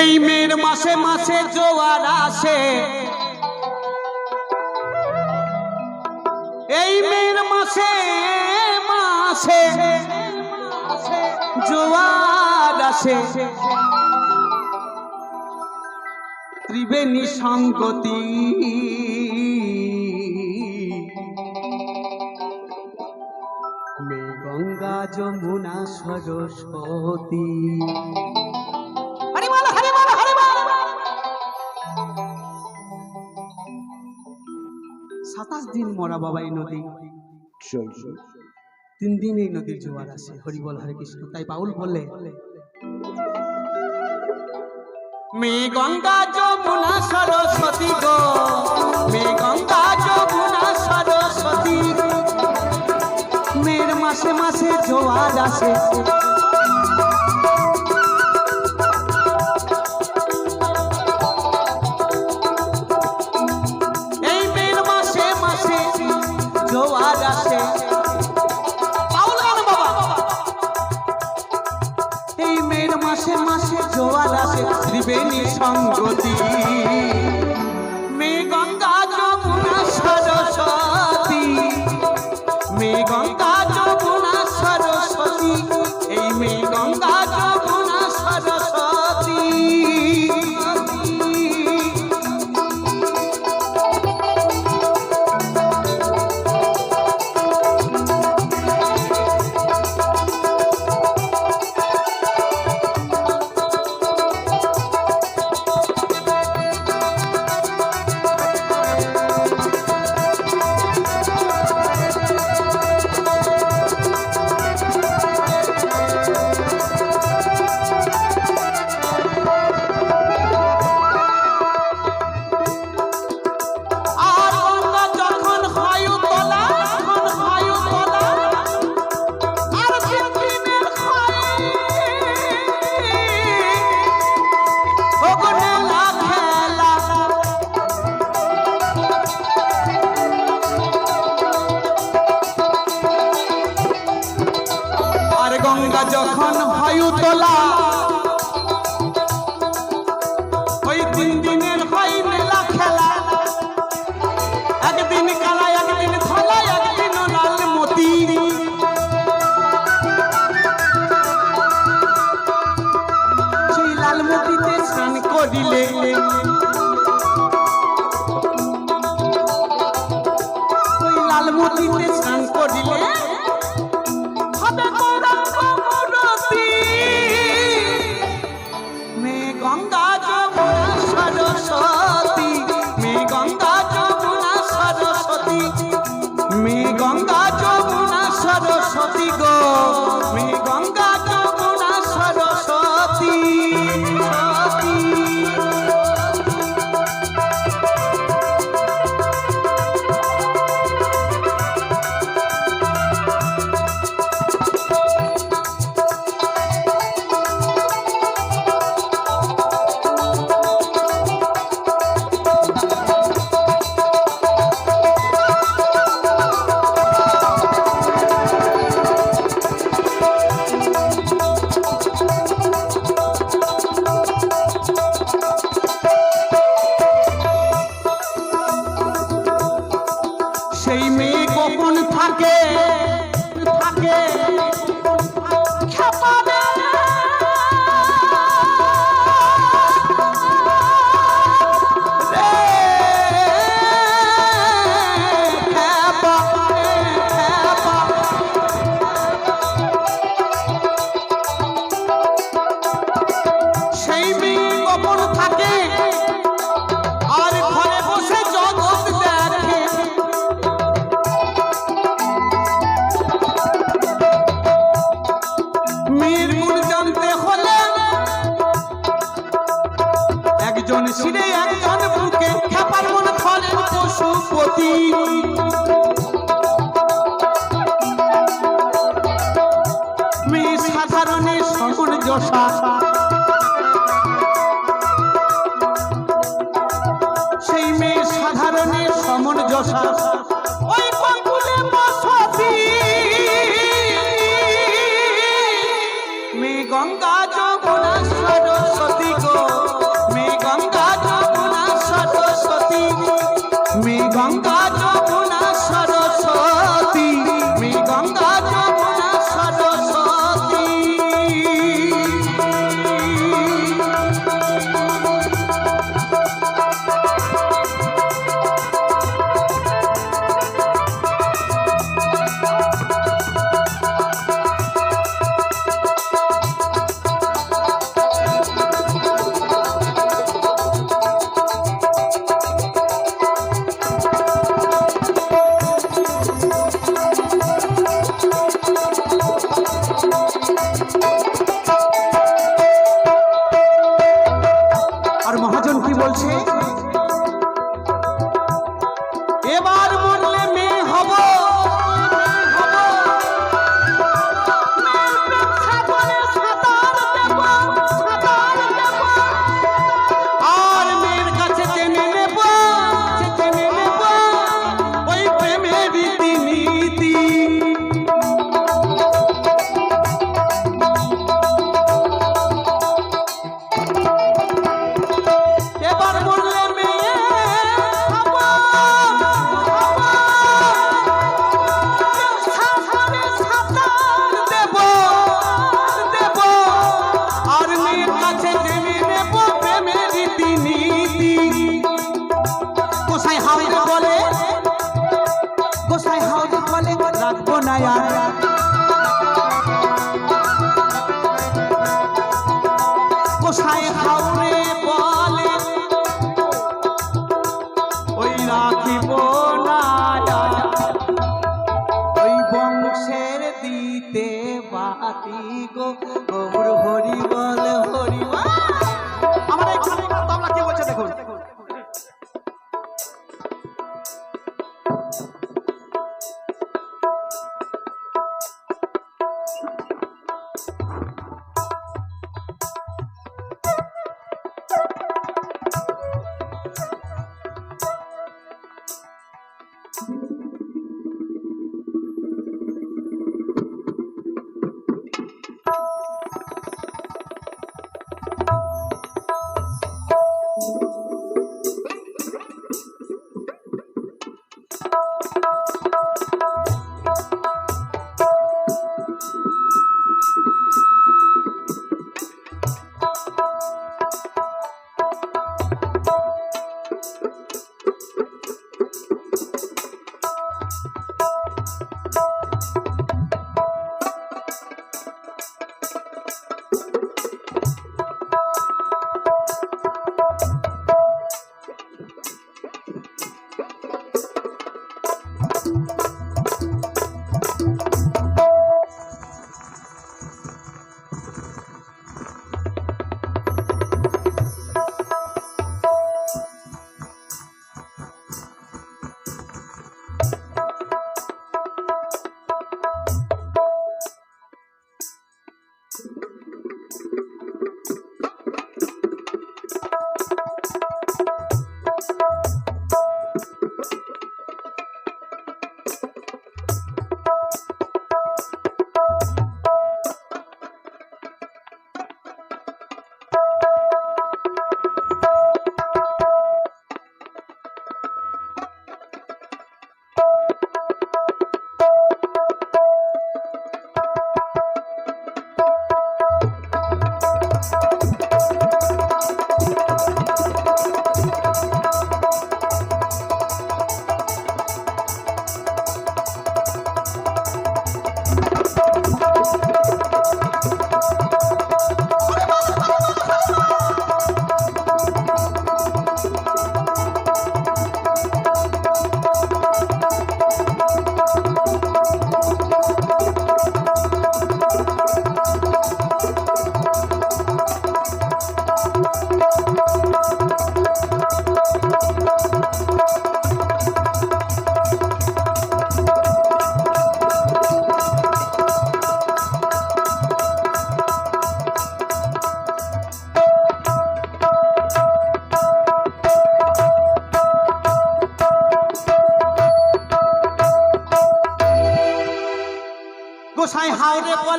এই মের মাসে মাসে জোয়ার আসে। এই মেয়ের মাসে মাসে জোয়ার আসে। ত্রিবেণী সঙ্গতি। গঙ্গা যমুনা সরস্বতী। পাঁচ দিন মরা বাবা এই নদী। তিন দিন এই নদীর জোয়ার আছে হরি বল হরে কৃষ্ণ। তাই বাউল বলে মে গঙ্গা যমুনা সরস্বতী গো মে গঙ্গা যমুনা সরস্বতী মের মাসে মাসে জোয়ার আসে যখন হয় তোলা বসা সেই মেয়ে সাধারণের সমন যশা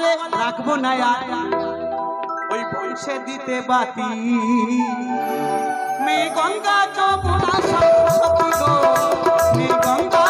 বলে রাখব না ওই বংশে দিতে বাতি। মেয়ে গঙ্গা চৌপুরা গঙ্গা